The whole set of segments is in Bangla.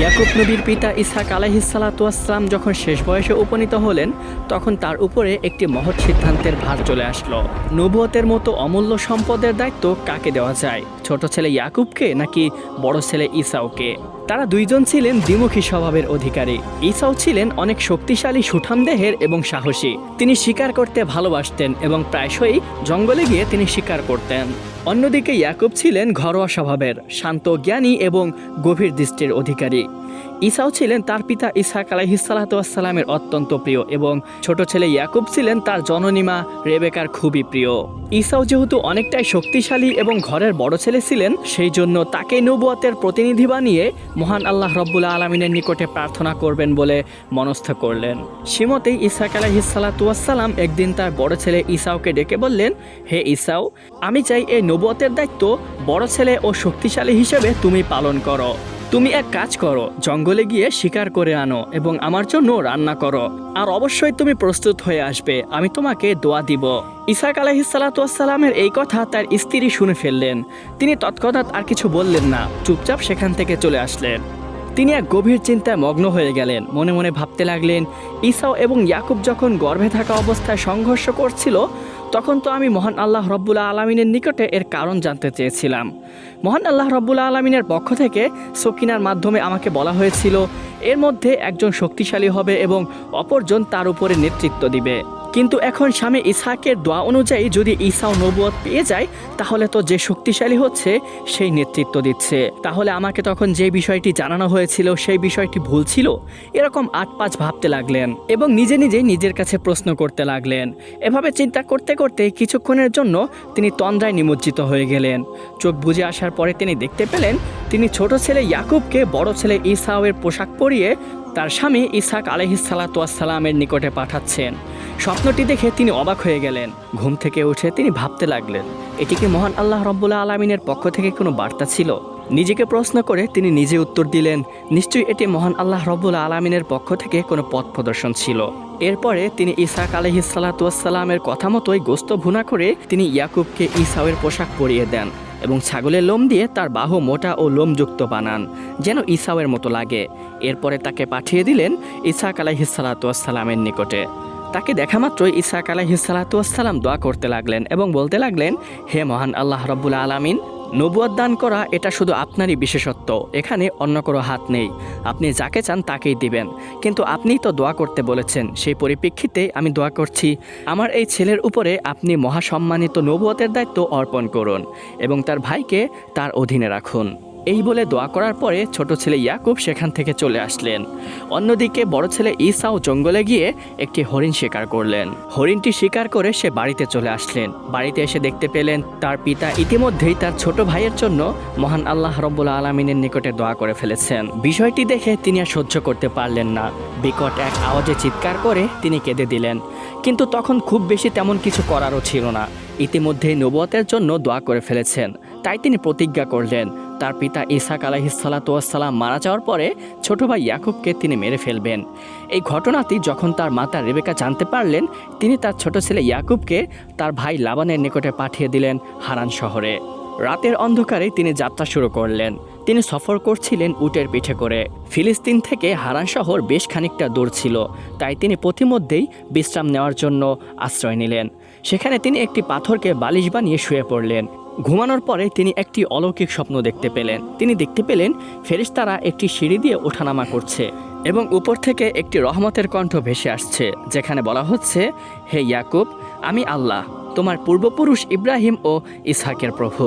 ইয়াকুব নবীর পিতা ইসহাক আলাইহিসালাতুয়াসাল্লাম যখন শেষ বয়সে উপনীত হলেন, তখন তার উপরে একটি মহৎ সিদ্ধান্তের ভার চলে আসলো। নবুয়তের মতো অমূল্য সম্পদের দায়িত্ব কাকে দেওয়া যায়? ছোট ছেলে ইয়াকুবকে নাকি বড় ছেলে ইসাউকে তারা দুইজন ছিলেন দ্বিমুখী স্বভাবের অধিকারী। ইসাও ছিলেন অনেক শক্তিশালী, সুঠাম দেহের এবং সাহসী। তিনি শিকার করতে ভালোবাসতেন এবং প্রায়শই জঙ্গলে গিয়ে তিনি শিকার করতেন। অন্যদিকে ইয়াকুব ছিলেন ঘরোয়া স্বভাবের শান্ত জ্ঞানী এবং গভীর দৃষ্টির অধিকারী। ইসাও ছিলেন তার পিতা ইসাক আলাইহিসালাতামের অত্যন্ত প্রিয় এবং ছোট ছেলে ইয়াকুব ছিলেন তার জননীমা রেবেকার খুবই প্রিয়। ইসাও যেহেতু অনেকটাই শক্তিশালী এবং ঘরের বড় ছেলে ছিলেন, সেই জন্য তাকে নবুয়াতের প্রতিনিধি বানিয়ে মহান আল্লাহ রব্বুল্লা আলমিনের নিকটে প্রার্থনা করবেন বলে মনস্থ করলেন। সীমতেই ইসাক আলাহিসাল্লাতুয়াসাল্লাম একদিন তার বড় ছেলে ইসাওকে ডেকে বললেন, হে ইসাও আমি চাই এই নবুয়াতের দায়িত্ব বড় ছেলে ও শক্তিশালী হিসেবে তুমি পালন করো। তুমি এক কাজ করো, জঙ্গলে গিয়ে শিকার করে আনো এবং আমার জন্য রান্না করো। আর অবশ্যই তুমি প্রস্তুত হয়ে আসবে, আমি তোমাকে দোয়া দিব। ইসাক আলাহিসাল্লাতুয়াসাল্লামের এই কথা তার স্ত্রী শুনে ফেললেন। তিনি তৎক্ষণাৎ আর কিছু বললেন না, চুপচাপ সেখান থেকে চলে আসলেন। তিনি এক গভীর চিন্তায় মগ্ন হয়ে গেলেন, মনে মনে ভাবতে লাগলেন ইসাও এবং ইয়াকুব যখন গর্ভে থাকা অবস্থায় সংঘর্ষ করছিল তখন তো আমি মহান আল্লাহ রব্বুল্লা আলমিনের নিকটে এর কারণ জানতে চেয়েছিলাম। মহান আল্লাহ রব্বুল্লা আলমিনের পক্ষ থেকে সকিনার মাধ্যমে আমাকে বলা হয়েছিল, এর মধ্যে একজন শক্তিশালী হবে এবং অপরজন তার উপরে নেতৃত্ব দিবে। কিন্তু এখন স্বামী ইসহাকের দোয়া অনুযায়ী যদি ঈসাও নবুয়ত পেয়ে যায়, তাহলে তো যে শক্তিশালী হচ্ছে, সেই নেতৃত্ব দিচ্ছে। তাহলে আমাকে তখন যে বিষয়টি জানানো হয়েছিল, সেই বিষয়টি ভুল ছিল? এরকম আট পাঁচ ভাবতে লাগলেন এবং নিজে নিজেই নিজের কাছে প্রশ্ন করতে লাগলেন। এভাবে চিন্তা করতে করতে কিছুক্ষণের জন্য তিনি তন্দ্রায় নিমজ্জিত হয়ে গেলেন। চোখ বুঝে আসার পরে তিনি দেখতে পেলেন, তিনি ছোট ছেলে ইয়াকুবকে বড় ছেলে ইসাওয়ের পোশাক পরিয়ে তার স্বামী ইসাক আলহিসালাতামের নিকটে পাঠাচ্ছেন। স্বপ্নটি দেখে তিনি অবাক হয়ে গেলেন। ঘুম থেকে উঠে তিনি ভাবতে লাগলেন এটিকে মহান আল্লাহ রব্বুল্লা আলমিনের পক্ষ থেকে কোনো বার্তা ছিল? নিজেকে প্রশ্ন করে তিনি নিজে উত্তর দিলেন, নিশ্চয়ই এটি মহান আল্লাহ রব্বুল আলমিনের পক্ষ থেকে কোনো পথ প্রদর্শন ছিল। এরপরে তিনি ইসাক আলহিসাল্লাতুয়াসাল্লামের কথা মতোই গোস্ত ভুনা করে তিনি ইয়াকুবকে ইসাওয়ের পোশাক পরিয়ে দেন। এবং ছাগলের লোম দিয়ে তার বাহু মোটা ও লোমযুক্ত বানান, যেন ইসাওয়ের মতো লাগে। এরপরে তাকে পাঠিয়ে দিলেন ইসাক আলাইহিসালাতুয়াসাল্লামের নিকটে। তাকে দেখা মাত্রই ইসাক আলাইহিসালাতুয়াসাল্লাম দোয়া করতে লাগলেন এবং বলতে লাগলেন, হে মহান আল্লাহ রব্বুল আলামিন নবুয়াদ দান করা, এটা শুধু আপনারই বিশেষত্ব। এখানে অন্য কোনো হাত নেই। আপনি যাকে চান তাকেই দিবেন। কিন্তু আপনিই তো দোয়া করতে বলেছেন। সেই পরিপ্রেক্ষিতে আমি দোয়া করছি, আমার এই ছেলের উপরে আপনি মহাসম্মানিত নবুয়তের দায়িত্ব অর্পণ করুন এবং তার ভাইকে তার অধীনে রাখুন। এই বলে দোয়া করার পরে ছোট ছেলে ইয়াকুব সেখান থেকে চলে আসলেন। অন্যদিকে বড় ছেলে ইসাও জঙ্গলে গিয়ে একটি হরিণ শিকার করলেন। হরিণটি শিকার করে সে বাড়িতে চলে আসলেন। বাড়িতে এসে দেখতে পেলেন তার পিতা ইতিমধ্যেই তার ছোট ভাইয়ের জন্য মহান আল্লাহ রব্বুল আলমিনের নিকটে দোয়া করে ফেলেছেন। বিষয়টি দেখে তিনি আর সহ্য করতে পারলেন না। বিকট এক আওয়াজে চিৎকার করে তিনি কেঁদে দিলেন। কিন্তু তখন খুব বেশি তেমন কিছু করারও ছিল না। ইতিমধ্যেই নবুয়তের জন্য দোয়া করে ফেলেছেন। তাই তিনি প্রতিজ্ঞা করলেন তার পিতা ইসাক আলাহিসাল্লাতুয়াসাল্লাম মারা যাওয়ার পরে ছোট ভাই ইয়াকুবকে তিনি মেরে ফেলবেন। এই ঘটনাটি যখন তার মাতা রেবেকা জানতে পারলেন, তিনি তার ছোট ছেলে ইয়াকুবকে তার ভাই লাবানের নিকটে পাঠিয়ে দিলেন হারান শহরে। রাতের অন্ধকারে তিনি যাত্রা শুরু করলেন। তিনি সফর করছিলেন উটের পিঠে করে। ফিলিস্তিন থেকে হারান শহর বেশ খানিকটা দূর ছিল, তাই তিনি প্রতিমধ্যেই বিশ্রাম নেওয়ার জন্য আশ্রয় নিলেন। সেখানে তিনি একটি পাথরকে বালিশ বানিয়ে শুয়ে পড়লেন। ঘুমানোর পরে তিনি একটি অলৌকিক স্বপ্ন দেখতে পেলেন। তিনি দেখতে পেলেন ফেরিস্তারা একটি সিঁড়ি দিয়ে ওঠানামা করছে এবং উপর থেকে একটি রহমতের কণ্ঠ ভেসে আসছে, যেখানে বলা হচ্ছে, হে ইয়াকুব আমি আল্লাহ, তোমার পূর্বপুরুষ ইব্রাহিম ও ইসহাকের প্রভু।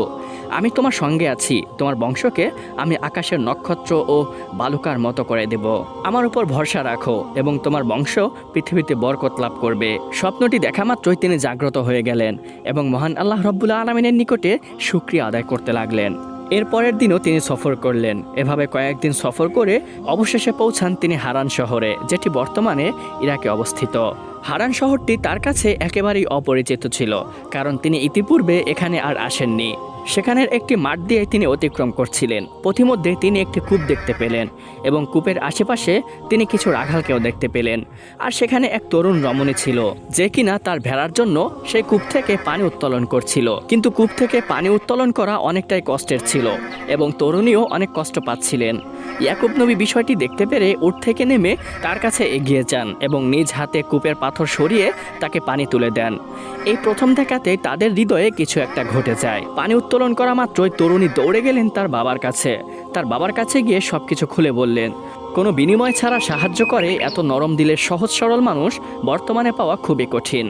আমি তোমার সঙ্গে আছি, তোমার বংশকে আমি আকাশের নক্ষত্র ও বালুকার মতো করে দেব। আমার উপর ভরসা রাখো এবং তোমার বংশ পৃথিবীতে বরকত লাভ করবে। স্বপ্নটি দেখা মাত্রই তিনি জাগ্রত হয়ে গেলেন এবং মহান আল্লাহ রব্বুল্লা আলমিনের নিকটে সুক্রিয়া আদায় করতে লাগলেন। এর পরের দিনও তিনি সফর করলেন। এভাবে কয়েকদিন সফর করে অবশেষে পৌঁছান তিনি হারান শহরে, যেটি বর্তমানে ইরাকে অবস্থিত। হারান শহরটি তার কাছে একেবারেই অপরিচিত ছিল, কারণ তিনি ইতিপূর্বে এখানে আর আসেননি। সেখানের একটি মাঠ দিয়ে তিনি অতিক্রম করছিলেন। পথিমধ্যে তিনি একটি কূপ দেখতে পেলেন এবং কূপের আশেপাশে তিনি কিছু রাখালকেও দেখতে পেলেন। আর সেখানে এক তরুণ রমণী ছিল, যে কিনা তার ভেড়ার জন্য সেই কূপ থেকে পানি উত্তোলন করছিল। কিন্তু কূপ থেকে পানি উত্তোলন করা অনেকটাই কষ্টের ছিল এবং তরুণীও অনেক কষ্ট পাচ্ছিলেন। ইয়াকুব নবী বিষয়টি দেখতে পেরে উঠ থেকে নেমে তার কাছে এগিয়ে যান এবং নিজ হাতে কূপের পাথর সরিয়ে তাকে পানি তুলে দেন। এই প্রথম দেখাতে তাদের হৃদয়ে কিছু একটা ঘটে যায়। পানি উত্তোলন করা মাত্রই তরুণী দৌড়ে গেলেন তার বাবার কাছে। তার বাবার কাছে গিয়ে সবকিছু খুলে বললেন, কোনো বিনিময় ছাড়া সাহায্য করে এত নরম দিলের সহজ সরল মানুষ বর্তমানে পাওয়া খুবই কঠিন।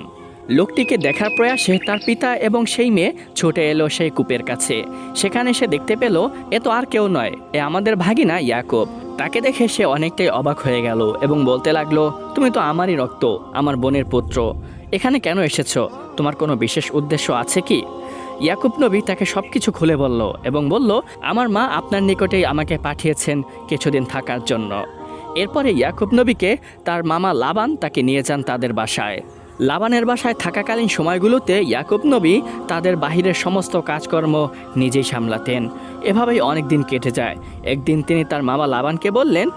লোকটিকে দেখার প্রয়াসে তার পিতা এবং সেই মেয়ে ছুটে এলো সেই কূপের কাছে। সেখানে সে দেখতে পেল, এ তো আর কেউ নয়, এ আমাদের ভাগিনা ইয়াকুব। তাকে দেখে সে অনেকটাই অবাক হয়ে গেল এবং বলতে লাগল, তুমি তো আমারই রক্ত, আমার বোনের পুত্র। এখানে কেন এসেছ? তোমার কোনো বিশেষ উদ্দেশ্য আছে কি? ইয়াকুব নবী তাকে সব কিছু খুলে বলল এবং বলল, আমার মা আপনার নিকটেই আমাকে পাঠিয়েছেন কিছুদিন থাকার জন্য। এরপরে ইয়াকুব নবীকে তার মামা লাবান তাকে নিয়ে যান তাদের বাসায়। লাবানের বাসায় থাকাকালীন সময়গুলোতে ইয়াকুব নবী তাদের বাহিরের সমস্ত কাজকর্ম নিজেই সামলাতেন। এভাবেই অনেক দিন কেটে যায়। একদিন তিনি তার মামা লাবানকে বললেন,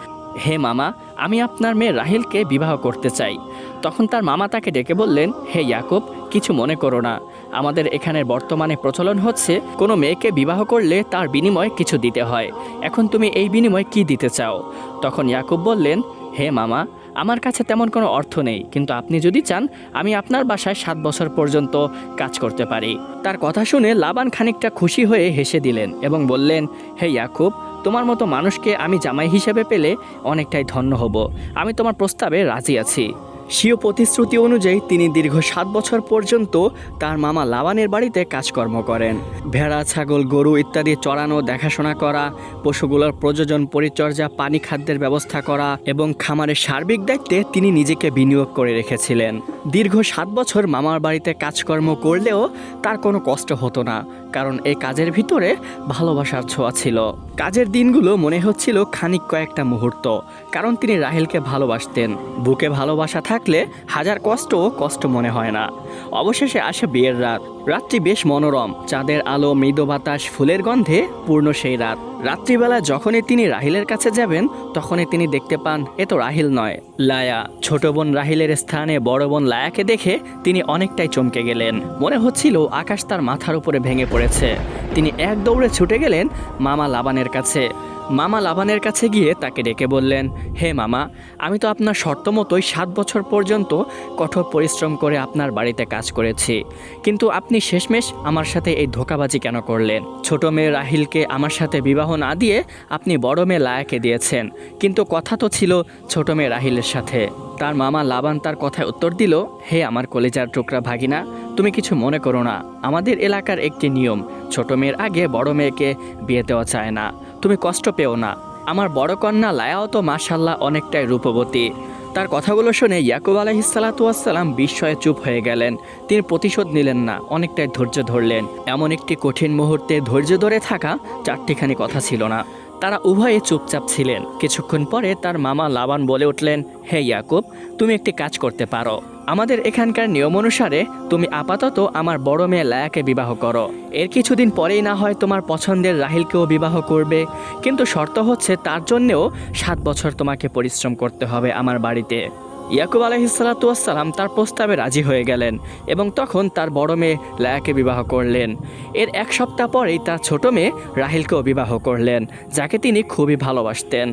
হে মামা, আমি আপনার মেয়ে রাহিলকে বিবাহ করতে চাই। তখন তার মামা তাকে ডেকে বললেন, হে ইয়াকুব, কিছু মনে করো না। আমাদের এখানে বর্তমানে প্রচলন হচ্ছে, কোনো মেয়েকে বিবাহ করলে তার বিনিময়ে কিছু দিতে হয়। এখন তুমি এই বিনিময়ে কি দিতে চাও? তখন ইয়াকুব বললেন, হে মামা, আমার কাছে তেমন কোনো অর্থ নেই, কিন্তু আপনি যদি চান, আমি আপনার বাসায় সাত বছর পর্যন্ত কাজ করতে পারি। তার কথা শুনে লাবান খানিকটা খুশি হয়ে হেসে দিলেন এবং বললেন, হে ইয়াকুব, তোমার মতো মানুষকে আমি জামাই হিসেবে পেলে অনেকটাই ধন্য হব। আমি তোমার প্রস্তাবে রাজি আছি। স্বীয় প্রতিশ্রুতি অনুযায়ী তিনি দীর্ঘ সাত বছর পর্যন্ত তার মামা লাবানের বাড়িতে কাজকর্ম করেন। ভেড়া, ছাগল, গরু ইত্যাদি চড়ানো, দেখাশোনা করা, পশুগুলোর প্রযোজন পরিচর্যা, পানি খাদ্যের ব্যবস্থা করা এবং খামারের সার্বিক দায়িত্বে তিনি নিজেকে বিনিয়োগ করে রেখেছিলেন। দীর্ঘ সাত বছর মামার বাড়িতে কাজকর্ম করলেও তার কোনো কষ্ট হতো না। কারণ এই কাজের ভিতরে ভালোবাসার ছোঁয়া ছিল। কাজের দিনগুলো মনে হচ্ছিল খানিক কয়েকটা মুহূর্ত, কারণ তিনি রাহেলকে ভালোবাসতেন। বুকে ভালোবাসা থাকলে হাজার কষ্ট কষ্ট মনে হয় না। অবশেষে আসে বিয়ের রাত। রাত্রি বেশ মনোরম। চাঁদের আলো, মৃদু বাতাস, ফুলের গন্ধে পূর্ণ সেই রাত। রাত্রিবেলা যখনই তিনি রাহিলের কাছে যাবেন, তখনই তিনি দেখতে পান, এ তো রাহিল নয়। লায়া, ছোট বোন রাহিলের স্থানে বড় বোন লায়াকে দেখে তিনি অনেকটাই চমকে গেলেন। মনে হচ্ছিল আকাশ তার মাথার উপরে ভেঙে পড়েছে। তিনি এক দৌড়ে ছুটে গেলেন মামা লাবানের কাছে। মামা লাবানের কাছে গিয়ে তাকে ডেকে বললেন, হে মামা, আমি তো আপনার শর্ত মতোই সাত বছর পর্যন্ত কঠোর পরিশ্রম করে আপনার বাড়িতে কাজ করেছি। কিন্তু আপনি শেষমেশ আমার সাথে এই ধোকাবাজি কেন করলেন? ছোট মেয়ে রাহিলকে আমার সাথে বিবাহ না দিয়ে আপনি বড় মেয়ে লায়াকে দিয়েছেন। কিন্তু কথা তো ছিল ছোট মেয়ে রাহিলের সাথে। তার মামা লাবান তার কথায় উত্তর দিল, হে আমার কলেজার টুকরা ভাগিনা, তুমি কিছু মনে করো না। আমাদের এলাকার একটি নিয়ম, ছোট মেয়ের আগে বড় মেয়েকে বিয়ে দেওয়া চায় না। তুমি কষ্ট পেও না। আমার বড় কন্যা লায়াও তো মাশাল্লাহ অনেকটাই রূপবতী। তার কথাগুলো শুনে ইয়াকুব আলহিসাল্লাতুয়াসাল্লাম বিস্ময়ে চুপ হয়ে গেলেন। তিনি প্রতিশোধ নিলেন না, অনেকটাই ধৈর্য ধরলেন। এমন একটি কঠিন মুহূর্তে ধৈর্য ধরে থাকা চারটিখানি কথা ছিল না। তারা উভয়ে চুপচাপ ছিলেন। কিছুক্ষণ পরে তার মামা লাবান বলে উঠলেন, হে ইয়াকুব, তুমি একটি কাজ করতে পারো। আমাদের এখানকার নিয়ম অনুসারে তুমি আপাতত আমার বড় মেয়ে লায়াকে বিবাহ করো। এর কিছুদিন পরেই না হয় তোমার পছন্দের রাহিলকেও বিবাহ করবে। কিন্তু শর্ত হচ্ছে তার জন্যেও সাত বছর তোমাকে পরিশ্রম করতে হবে আমার বাড়িতে। ইয়াকুব আলহিসাল্লাতুয়াসাল্লাম তার প্রস্তাবে রাজি হয়ে গেলেন এবং তখন তার বড় মেয়ে লায়াকে বিবাহ করলেন। এর এক সপ্তাহ পরেই তার ছোট মেয়ে রাহিলকেও বিবাহ করলেন, যাকে তিনি খুবই ভালোবাসতেন।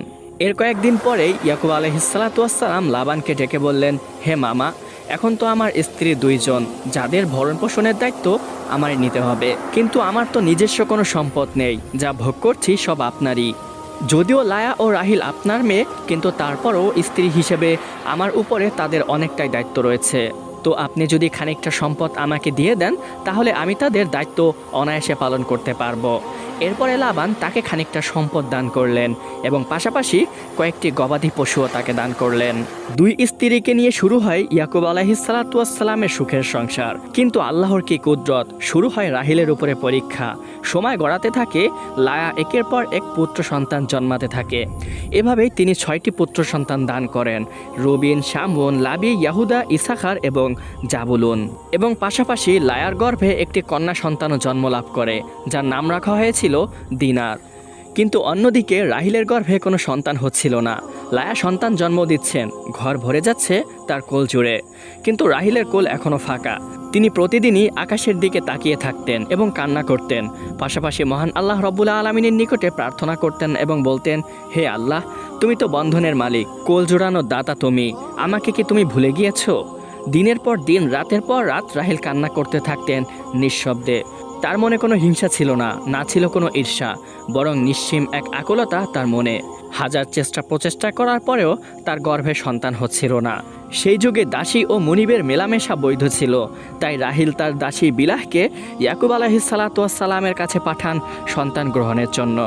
এর কয়েকদিন পরেই ইয়াকুব আলহিসাল্লাতুয়াসাল্লাম লাবানকে ডেকে বললেন, হে মামা, এখন তো আমার স্ত্রী দুইজন, যাদের ভরণ পোষণের দায়িত্ব আমারই নিতে হবে। কিন্তু আমার তো নিজস্ব কোনো সম্পদ নেই, যা ভোগ করছি সব আপনারই। যদিও লায়া ও রাহিল আপনার মেয়ে, কিন্তু তারপরও স্ত্রী হিসেবে আমার উপরে তাদের অনেকটাই দায়িত্ব রয়েছে। তো আপনি যদি খানিকটা সম্পদ আমাকে দিয়ে দেন, তাহলে আমি তাদের দায়িত্ব অনায়াসে পালন করতে পারব। এরপরে লাবান তাকে খানিকটা সম্পদ দান করলেন এবং পাশাপাশি কয়েকটি গবাদি পশুও তাকে দান করলেন। দুই স্ত্রীকে নিয়ে শুরু হয় ইয়াকুব আলাহিসাল্লাতুয়াসাল্লামের সুখের সংসার। কিন্তু আল্লাহর কি কুদরত? শুরু হয় রাহিলের উপরে পরীক্ষা। সময় গড়াতে থাকে, লায়া একের পর এক পুত্র সন্তান জন্মাতে থাকে। এভাবেই তিনি ছয়টি পুত্র সন্তান দান করেন, রবিন শামুন লাবি, ইয়াহুদা, ইসাখার এবং জাবুলুন। এবং পাশাপাশি লায়ার গর্ভে একটি কন্যা সন্তানও জন্ম লাভ করে, যার নাম রাখা হয়েছিল দিনার। কিন্তু অন্যদিকে রাহিলের গর্ভে কোনো সন্তান হচ্ছিল না। লায়া সন্তান জন্ম দিচ্ছেন। ঘর ভরে যাচ্ছে তার কোল জুড়ে। কিন্তু রাহিলের কোল এখনও ফাঁকা। তিনি প্রতিদিনই আকাশের দিকে তাকিয়ে থাকতেন এবং কান্না করতেন। পাশাপাশি মহান আল্লাহ রব্বুল্লা আলমিনের নিকটে প্রার্থনা করতেন এবং বলতেন, হে আল্লাহ, তুমি তো বন্ধনের মালিক। কোল জোড়ানো দাতা তুমি। আমাকে কি তুমি ভুলে গিয়েছো? দিনের পর দিন, রাতের পর রাত রাহিল কান্না করতে থাকতেন নিঃশব্দে। তার মনে কোনো হিংসা ছিল না না ছিল কোনো ঈর্ষা, বরং নিশ্চিম এক আকুলতা তার মনে। হাজার চেষ্টা প্রচেষ্টা করার পরেও তার গর্ভে সন্তান হচ্ছিল না। সেই যুগে দাসী ও মনিবের মেলামেশা বৈধ ছিল, তাই রাহিল তার দাসী বিলাহকে ইয়াকুব আলাহিসাল্লাতামের কাছে পাঠান সন্তান গ্রহণের জন্য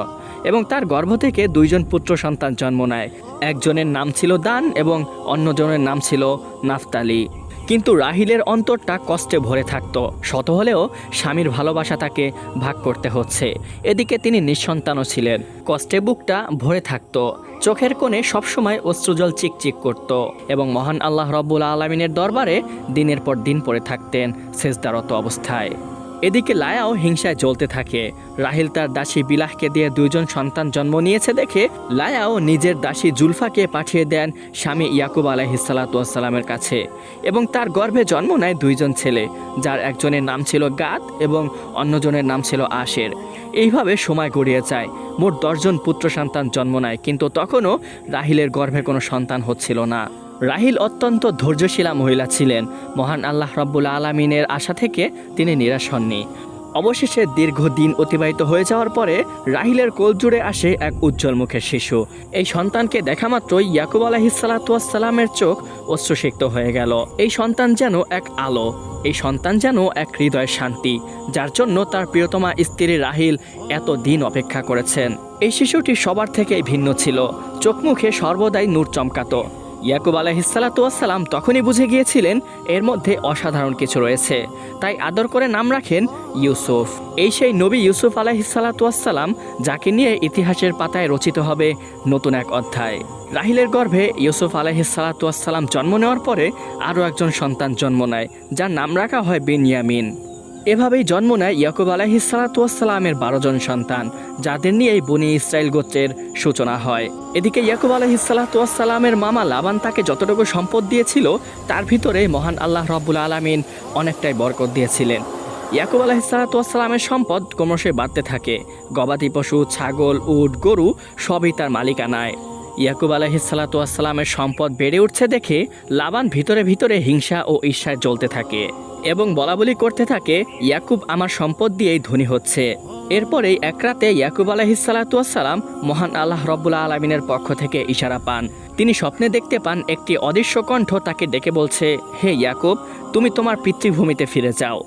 এবং তার গর্ভ থেকে দুইজন পুত্র সন্তান জন্ম নেয়। একজনের নাম ছিল দান এবং অন্যজনের নাম ছিল নাফতালি। কিন্তু রাহিলের অন্তরটা কষ্টে ভরে থাকত। শত হলেও স্বামীর ভালোবাসা তাকে ভাগ করতে হচ্ছে। এদিকে তিনি নিঃসন্তানও ছিলেন। কষ্টে বুকটা ভরে থাকত। চোখের কোণে সবসময় অশ্রুজল চিকচিক করত এবং মহান আল্লাহ রব্বুল আলমিনের দরবারে দিনের পর দিন পড়ে থাকতেন সেজদারত অবস্থায়। এদিকে লায়াও হিংসায় জ্বলতে থাকে। রাহিল তার দাসী বিলাহকে দিয়ে দুইজন সন্তান জন্ম নিয়েছে দেখে লায়াও নিজের দাসী জুলফাকে পাঠিয়ে দেন স্বামী ইয়াকুব আলাহিসাল্লাতুয়াসাল্লামের কাছে এবং তার গর্ভে জন্ম নেয় দুইজন ছেলে, যার একজনের নাম ছিল গাত এবং অন্যজনের নাম ছিল আশের। এইভাবে সময় গড়িয়ে যায়। মোট দশজন পুত্র সন্তান জন্ম নেয়, কিন্তু তখনও রাহিলের গর্ভে কোনো সন্তান হচ্ছিল না। রাহিল অত্যন্ত ধৈর্যশীলা মহিলা ছিলেন। মহান আল্লাহ রব্বুল আলমিনের আশা থেকে তিনি নিরাশ হননি। অবশেষে দীর্ঘদিন অতিবাহিত হয়ে যাওয়ার পরে রাহিলের কোল জুড়ে আসে এক উজ্জ্বল মুখের শিশু। এই সন্তানকে দেখা মাত্রই ইয়াকুব আলাহিসাল্লাতুয়াসাল্লামের চোখ অশ্রুসিক্ত হয়ে গেল। এই সন্তান যেন এক আলো, এই সন্তান যেন এক হৃদয় শান্তি, যার জন্য তার প্রিয়তমা স্ত্রী রাহিল এত দিন অপেক্ষা করেছেন। এই শিশুটি সবার থেকেই ভিন্ন ছিল। চোখ মুখে সর্বদাই নূর চমকাতো। ইয়াকুব আলাহিসাল্লাতুয়াসাল্লাম তখনই বুঝে গিয়েছিলেন এর মধ্যে অসাধারণ কিছু রয়েছে। তাই আদর করে নাম রাখেন ইউসুফ। এই সেই নবী ইউসুফ আলাহিসাল্লাতুয়াসাল্লাম যাকে নিয়ে ইতিহাসের পাতায় রচিত হবে নতুন এক অধ্যায়। রাহিলের গর্ভে ইউসুফ আলাহিসাল্লাতুয়াসাল্লাম জন্ম নেওয়ার পরে আরও একজন সন্তান জন্ম নেয়, যার নাম রাখা হয় বেনিয়ামিন। এভাবেই জন্ম নেয় ইয়াকুব আলাহিসাল্লাতুয়াসাল্লামের বারো জন সন্তান, যাদের নিয়ে এই বনি ইসরায়েল গোত্রের সূচনা হয়। এদিকে ইয়াকুব আলাহিসাল্লাতুয়াসাল্লামের মামা লাবান তাকে যতটুকু সম্পদ দিয়েছিল, তার ভিতরে মহান আল্লাহ রব্বুল আলমিন অনেকটাই বরকত দিয়েছিলেন। ইয়াকুব আলাহিসাল্লাতুয়াসাল্লামের সম্পদ ক্রমশই বাড়তে থাকে। গবাদি পশু, ছাগল, উট, গরু সবই তার মালিকানায়। ইয়াকুব আলাহিসাল্লাতুয়াসাল্লামের সম্পদ বেড়ে উঠছে দেখে লাবান ভিতরে ভিতরে হিংসা ও ঈর্ষায় জ্বলতে থাকে। এবং বলাবলি করতে থাকে, ইয়াকুব আমার সম্পদ দিয়েই ধনী হচ্ছে। এরপরেই এক রাতে ইয়াকুব আলাহিসাল্লাতুয়াসাল্লাম মহান আল্লাহ রব্বুল্লা আলমিনের পক্ষ থেকে ইশারা পান। তিনি স্বপ্নে দেখতে পান একটি অদৃশ্য কণ্ঠ তাকে ডেকে বলছে, হে ইয়াকুব, তুমি তোমার পিতৃভূমিতে ফিরে যাও।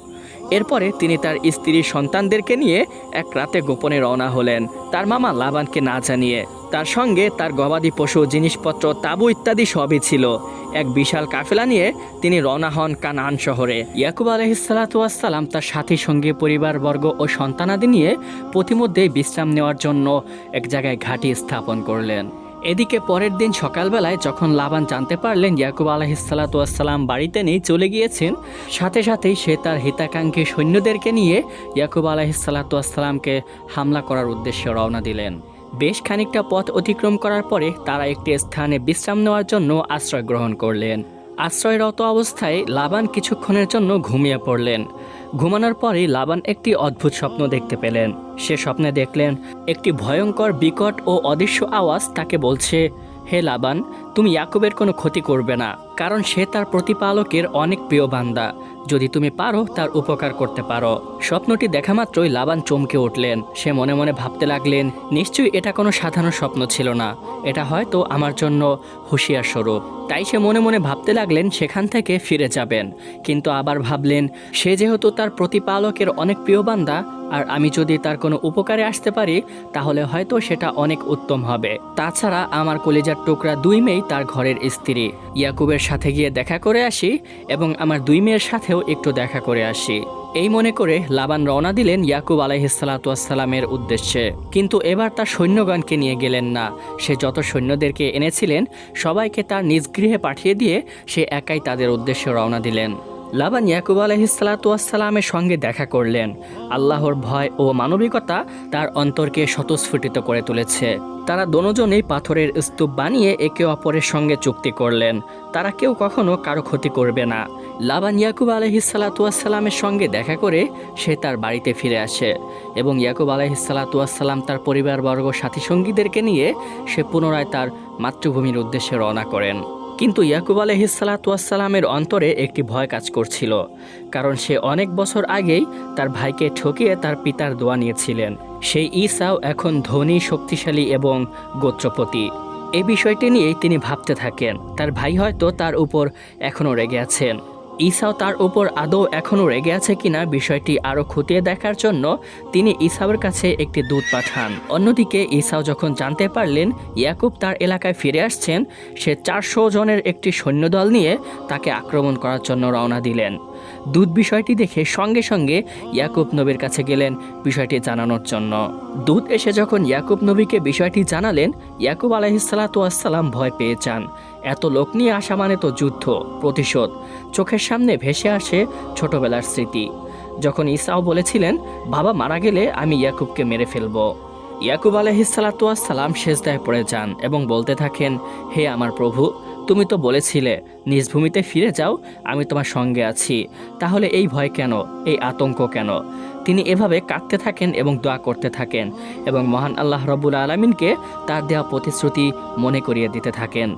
এরপরে তিনি তার স্ত্রী সন্তানদেরকে নিয়ে এক রাতে গোপনে রওনা হলেন। তার মামা লাবানকে না জানিয়ে। তার সঙ্গে তার গবাদি পশু, জিনিসপত্র, তাবু ইত্যাদি সবই ছিল। এক বিশাল কাফেলা নিয়ে তিনি রওনা হন কানান শহরে। ইয়াকুব আলহিসাল্লাতুয়াসাল্লাম তার সাথী, সঙ্গী, পরিবারবর্গ ও সন্তানাদি নিয়ে প্রতিমধ্যে বিশ্রাম নেওয়ার জন্য এক জায়গায় ঘাঁটি স্থাপন করলেন। এদিকে পরের দিন সকালবেলায় যখন লাবান জানতে পারলেন ইয়াকুব আলহিসাল্লাতুয়াসাল্লাম বাড়িতে নেই, চলে গিয়েছেন, সাথে সাথেই সে তার হিতাকাঙ্ক্ষী সৈন্যদেরকে নিয়ে ইয়াকুব আলহিসাল্লাতুয়াসাল্লামকে হামলা করার উদ্দেশ্যে রওনা দিলেন। বেশ খানিকটা পথ অতিক্রম করার পরে তারা একটি স্থানে বিশ্রাম নেওয়ার জন্য আশ্রয় গ্রহণ করলেন। আশ্রয়রত অবস্থায় লাবান কিছুক্ষণের জন্য ঘুমিয়ে পড়লেন। ঘুমানোর পরই লাবান একটি অদ্ভুত স্বপ্ন দেখতে পেলেন। সে স্বপ্নে দেখলেন, একটি ভয়ঙ্কর, বিকট ও অদৃশ্য আওয়াজ তাকে বলছে, হে লাবান, তুমি ইয়াকুবের কোনো ক্ষতি করবে না, কারণ সে তার প্রতিপালকের অনেক প্রিয় বান্দা। যদি তুমি পারো, তার উপকার করতে পারো। স্বপ্নটি দেখা মাত্রই লাবান চমকে উঠলেন। সে মনে মনে ভাবতে লাগলেন, নিশ্চয়ই এটা কোনো সাধারণ স্বপ্ন ছিল না। এটা হয়তো আমার জন্য হুঁশিয়ার স্বরূপ। তাই সে মনে মনে ভাবতে লাগলেন, সেখান থেকে ফিরে যাবেন। কিন্তু আবার ভাবলেন, সে যেহেতু তার প্রতিপালকের অনেক প্রিয় বান্দা আর আমি যদি তার কোনো উপকারে আসতে পারি, তাহলে হয়তো সেটা অনেক উত্তম হবে। তাছাড়া আমার কলিজার টুকরা দুই মেয়ে তার ঘরের স্ত্রী। ইয়াকুবের সাথে গিয়ে দেখা করে আসি এবং আমার দুই মেয়ের সাথেও একটু দেখা করে আসি। এই মনে করে লাবান রওনা দিলেন ইয়াকুব আলাইহিসালাতুয়াসাল্লামের উদ্দেশ্যে। কিন্তু এবার তার সৈন্যগণকে নিয়ে গেলেন না। সে যত সৈন্যদেরকে এনেছিলেন, সবাইকে তার নিজ গৃহে পাঠিয়ে দিয়ে সে একাই তাদের উদ্দেশ্যে রওনা দিলেন। লাবান ইয়াকুব আলহিসাল্লাতুয়াসাল্লামের সঙ্গে দেখা করলেন। আল্লাহর ভয় ও মানবিকতা তার অন্তরকে স্বতঃস্ফুটিত করে তুলেছে। তারা দোনোজনেই পাথরের স্তূপ বানিয়ে একে অপরের সঙ্গে চুক্তি করলেন। তারা কেউ কখনো কারও ক্ষতি করবে না। লাবান ইয়াকুব আলহিসাল্লাতুয়াসাল্লামের সঙ্গে দেখা করে সে তার বাড়িতে ফিরে আসে এবং ইয়াকুব আলহিসাল্লাতুয়াসাল্লাম তার পরিবারবর্গ সাথী সঙ্গীদেরকে নিয়ে সে পুনরায় তার মাতৃভূমির উদ্দেশ্যে রওনা করেন। কিন্তু ইয়াকুব আলহিসাল্লাতুয়াসাল্লামের অন্তরে একটি ভয় কাজ করছিল, কারণ সে অনেক বছর আগেই তার ভাইকে ঠকিয়ে তার পিতার দোয়া নিয়েছিলেন। সেই ইসাও এখন ধনী, শক্তিশালী এবং গোত্রপতি। এই বিষয়টি নিয়েই তিনি ভাবতে থাকেন। তার ভাই হয়তো তার উপর এখনও রেগে আছেন। ঈসাও তার উপর আদৌ এখনও রেগে আছে কিনা বিষয়টি আরও খতিয়ে দেখার জন্য তিনি ঈসাওয়ের কাছে একটি দুধ পাঠান। অন্যদিকে ঈসাও যখন জানতে পারলেন ইয়াকুব তার এলাকায় ফিরে আসছেন, সে চারশো জনের একটি সৈন্যদল নিয়ে তাকে আক্রমণ করার জন্য রওনা দিলেন। দূত বিষয়টি দেখে সঙ্গে সঙ্গে ইয়াকুব নবীর কাছে গেলেন বিষয়টি জানানোর জন্য। দূত এসে যখন ইয়াকুব নবীকে বিষয়টি জানালেন, ইয়াকুব আলাইসালাতুয়াসাল্লাম ভয় পেয়ে যান। এত লোক নিয়ে আসা মানে তো যুদ্ধ, প্রতিশোধ। চোখের সামনে ভেসে আসে ছোটবেলার স্মৃতি। যখন ইসাও বলেছিলেন, বাবা মারা গেলে আমি ইয়াকুবকে মেরে ফেলব। ইয়াকুব আলহিসাল্লাতুয়াসাল্লাম শেষদায় পড়ে যান এবং বলতে থাকেন, হে আমার প্রভু তুমি তো বলেছিলে, নিজ ভূমিতে ফিরে যাও, আমি তোমার সঙ্গে আছি। তাহলে এই ভয় কেন? এই আতঙ্ক কেন? তিনি এভাবে কাঁদতে থাকেন এবং দোয়া করতে থাকেন এবং মহান আল্লাহ রবুল আলমিনকে তার দেওয়া প্রতিশ্রুতি মনে করিয়ে দিতে থাকেন।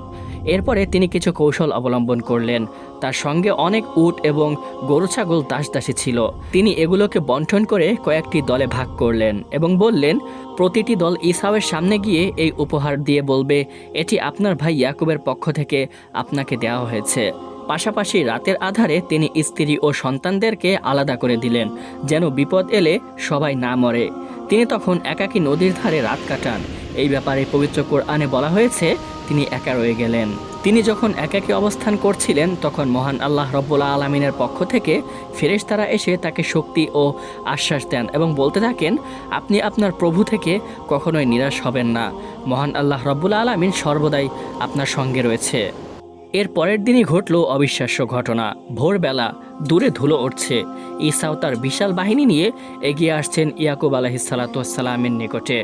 এরপরে তিনি কিছু কৌশল অবলম্বন করলেন। তার সঙ্গে অনেক উট এবং গরু ছাগল দাস দাসী ছিল। তিনি এগুলোকে বন্টন করে কয়েকটি দলে ভাগ করলেন এবং বললেন, প্রতিটি দল ইসাওয়ের সামনে গিয়ে এই উপহার দিয়ে বলবে, এটি আপনার ভাই ইয়াকুবের পক্ষ থেকে আপনাকে দেওয়া হয়েছে পাশাপাশি রাতের আধারে তিনি স্ত্রী ও সন্তানদেরকে আলাদা করে দিলেন, যেন বিপদ এলে সবাই না মরে। তিনি তখন একাকী নদীর ধারে রাত কাটান। এই ব্যাপারে পবিত্র কোরআনে বলা হয়েছে, তিনি একা রয়ে গেলেন। তিনি যখন একাকী অবস্থান করছিলেন, তখন মহান আল্লাহ রব্বুল্লা আলমিনের পক্ষ থেকে ফেরেশতারা এসে তাকে শক্তি ও আশ্বাস দেন এবং বলতে থাকেন, আপনি আপনার প্রভু থেকে কখনোই নিরাশ হবেন না। মহান আল্লাহ রব্বুল্লা আলমিন সর্বদাই আপনার সঙ্গে রয়েছে। এর পরের দিনই ঘটল অবিশ্বাস্য ঘটনা। ভোরবেলা দূরে ধুলো উঠছে। ইসাও তার বিশাল বাহিনী নিয়ে এগিয়ে আসছেন ইয়াকুব আলহিসাল্লাতুয়াসাল্লামের নিকটে।